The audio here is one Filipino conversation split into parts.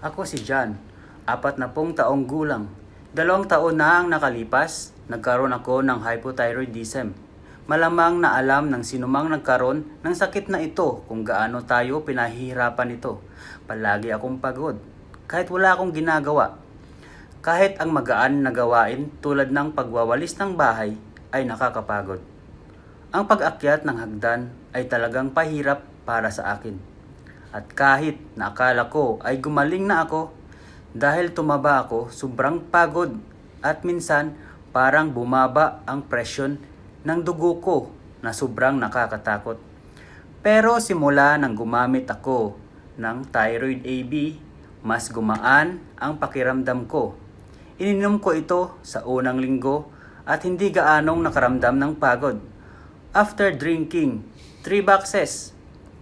Ako si John, apat na pong taong gulang. Dalawang taon na ang nakalipas, nagkaroon ako ng hypothyroidism. Malamang na alam ng sinumang nagkaroon ng sakit na ito kung gaano tayo pinahihirapan ito. Palagi akong pagod, kahit wala akong ginagawa. Kahit ang magaan na gawain tulad ng pagwawalis ng bahay ay nakakapagod. Ang pag-akyat ng hagdan ay talagang pahirap para sa akin. At kahit na akala ko ay gumaling na ako, dahil tumaba ako, sobrang pagod at minsan parang bumaba ang presyon ng dugo ko na sobrang nakakatakot. Pero simula nang gumamit ako ng Thyroid AB, mas gumaan ang pakiramdam ko. Ininom ko ito sa unang linggo at hindi gaanong nakaramdam ng pagod. After drinking 3 boxes,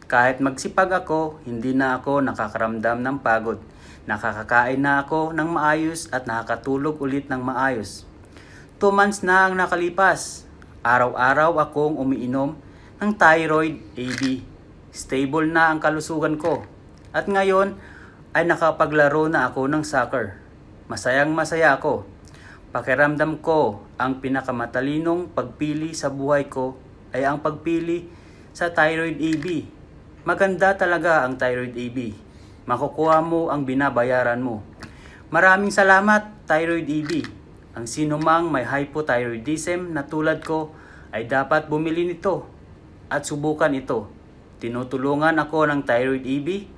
kahit magsipag ako, hindi na ako nakakaramdam ng pagod. Nakakakain na ako ng maayos at nakakatulog ulit ng maayos. 2 months na ang nakalipas. Araw-araw akong umiinom ng thyroid AB. Stable na ang kalusugan ko. At ngayon ay nakapaglaro na ako ng soccer. Masayang masaya ako. Pakiramdam ko ang pinakamatalinong pagpili sa buhay ko ay ang pagpili sa thyroid AB. Maganda talaga ang thyroid AB. Makukuha mo ang binabayaran mo. Maraming salamat, thyroid AB. Ang sinumang may hypothyroidism na tulad ko ay dapat bumili nito at subukan ito. Tinutulungan ako ng thyroid AB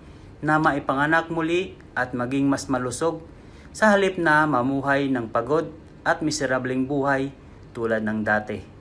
na maipanganak muli at maging mas malusog sa halip na mamuhay ng pagod at miserableng buhay tulad ng dati.